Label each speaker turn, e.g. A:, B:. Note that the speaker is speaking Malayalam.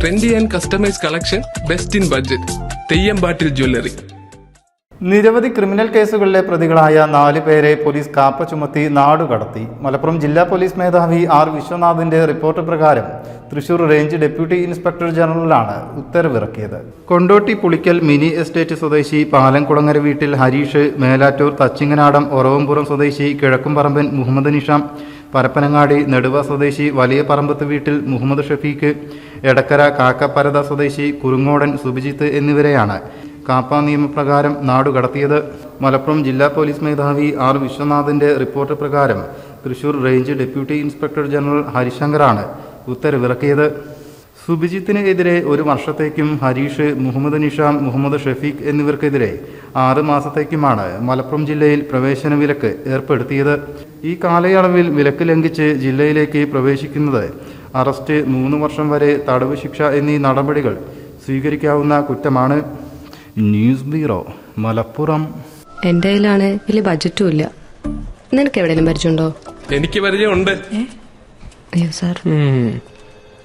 A: Trendy and customise collection best in budget തെയ്യമ്പാട്ടിൽ jewellery
B: നിരവധി ക്രിമിനൽ കേസുകളിലെ പ്രതികളായ നാല് പേരെ പോലീസ് കാപ്പ ചുമത്തി നാടുകടത്തി മലപ്പുറം ജില്ലാ പോലീസ് മേധാവി ആർ വിശ്വനാഥിന്റെ റിപ്പോർട്ട് പ്രകാരം തൃശൂർ റേഞ്ച് ഡെപ്യൂട്ടി ഇൻസ്പെക്ടർ ജനറലാണ് ഉത്തരവിറക്കിയത്. കൊണ്ടോട്ടി പുളിക്കൽ മിനി എസ്റ്റേറ്റ് സ്വദേശി പാലംകുളങ്ങര വീട്ടിൽ ഹരീഷ് മേലാറ്റൂർ തച്ചിങ്ങനാടം ഒറവംപുറം സ്വദേശി കിഴക്കുംപറമ്പൻ മുഹമ്മദ് നിഷാം പരപ്പനങ്ങാടി നെടുവ സ്വദേശി വലിയ പറമ്പത്ത് വീട്ടിൽ മുഹമ്മദ് ഷഫീഖ് എടക്കര കാക്കപ്പരത സ്വദേശി കുറുങ്ങോടൻ സുഭിജിത്ത് എന്നിവരെയാണ് കാപ്പ നിയമപ്രകാരം നാടുകടത്തിയത് മലപ്പുറം ജില്ലാ പോലീസ് മേധാവി ആർ വിശ്വനാഥിന്റെ റിപ്പോർട്ട് പ്രകാരം Thrissur range deputy inspector general ഹരിശങ്കറാണ് ഉത്തരവിറക്കിയത്. സുബിജിത്തിന് എതിരെ ഒരു വർഷത്തേക്കും ഹരീഷ് മുഹമ്മദ് നിഷാം മുഹമ്മദ് ഷഫീഖ് എന്നിവർക്കെതിരെ ആറ് മാസത്തേക്കുമാണ് മലപ്പുറം ജില്ലയിൽ പ്രവേശന വിലക്ക് ഏർപ്പെടുത്തിയത്. ഈ കാലയളവിൽ വിലക്ക് ലംഘിച്ച് ജില്ലയിലേക്ക് പ്രവേശിക്കുന്നത് അറസ്റ്റ് മൂന്ന് വർഷം വരെ തടവ് ശിക്ഷ എന്നീ നടപടികൾ സ്വീകരിക്കാവുന്ന കുറ്റമാണ്. News bureau Malappuram.
C: എന്റെ കയ്യിലാണ് വലിയ ബജറ്റും ഇല്ല. നിനക്ക് എവിടെയെങ്കിലും പരിചയമുണ്ടോ?
A: എനിക്ക് പരിചയമുണ്ട്.
C: അയ്യോ സാർ